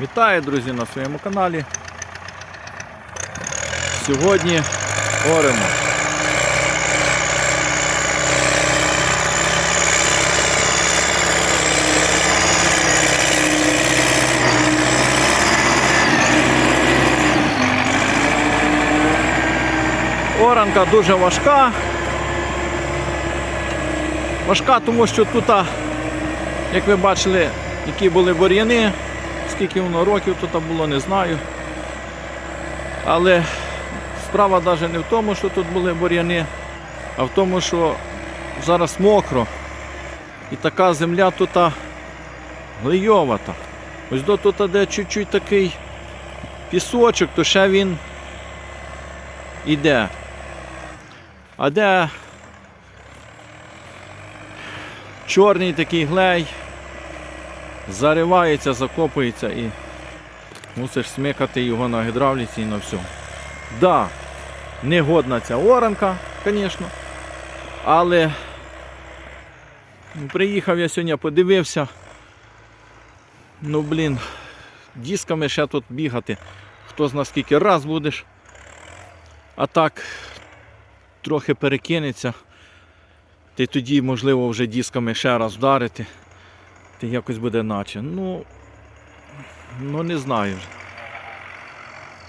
Вітаю, друзі, на своєму каналі. Сьогодні оремо. Оранка дуже важка. Важка, тому що тут, як ви бачили, які були бур'яни, скільки воно років тут було, не знаю. Але справа навіть не в тому, що тут були бур'яни, а в тому, що зараз мокро. І така земля тут глийовата. Ось до тут, де чуть-чуть такий пісочок, то ще він іде. А де чорний такий глей, заривається, закопується і мусиш смикати його на гідравліці і на все. Да, негодна ця оранка, звісно. Але ну, приїхав я сьогодні, подивився. Ну блін, дисками ще тут бігати. Хто з нас скільки раз будеш. А так трохи перекинеться. Ти тоді, можливо, вже дисками ще раз вдарити. Ти якось буде наче. Ну, ну не знаю. вже.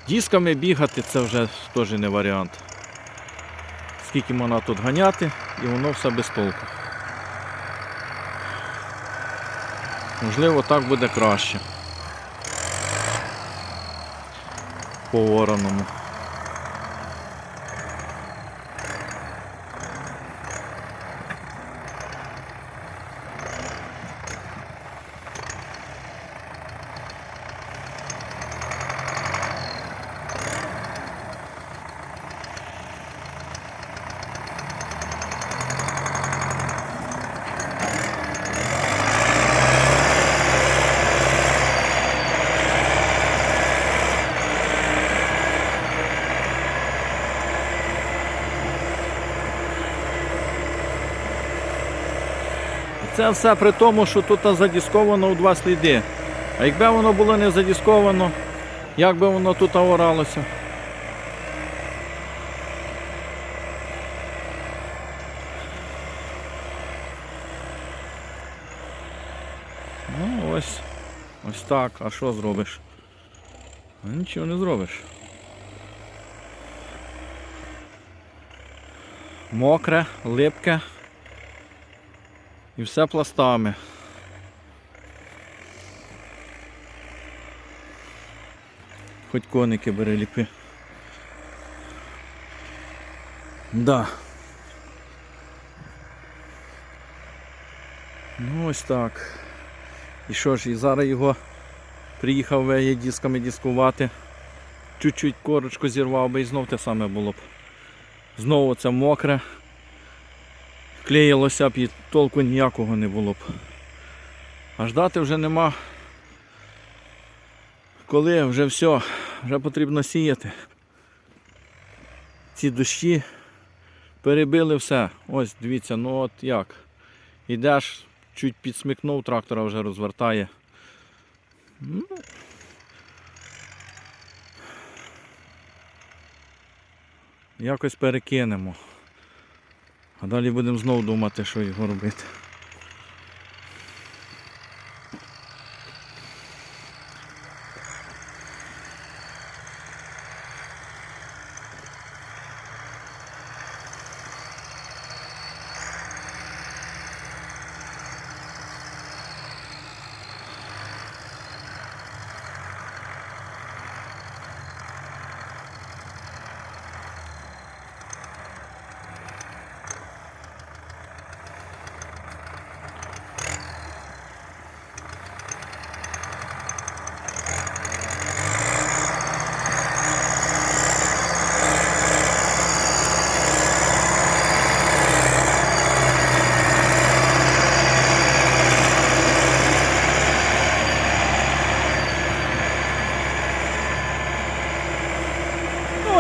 Дисками бігати це вже теж не варіант. Скільки можна тут ганяти, і воно все без толку. Можливо, так буде краще. По вороному. Це все при тому, що тут задісковано у два сліди. А якби воно було не задісковано, як би воно тут оралося? Ну ось. Ось так. А що зробиш? Нічого не зробиш. Мокре, липке. І все пластами. Хоч коники бери ліпи. Да. Ну ось так. І що ж, і зараз його приїхав веє дисками дискувати. Чуть-чуть корочку зірвав би і знов те саме було б. Знову це мокре клеїлося б і толку ніякого не було б. А ждати вже нема. Коли вже все, вже потрібно сіяти. Ці дощі перебили все. Ось дивіться, ну от як. Ідеш, чуть підсмикнув, трактора вже розвертає. Ну, якось перекинемо. А далі будемо знову думати, що його робити.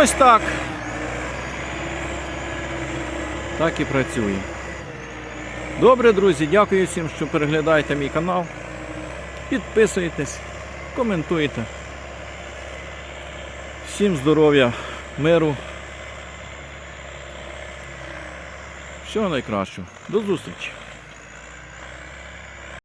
Ось так. Так і працює. Добре, друзі, дякую всім, що переглядаєте мій канал. Підписуйтесь, коментуйте. Всім здоров'я, миру. Всього найкращого. До зустрічі!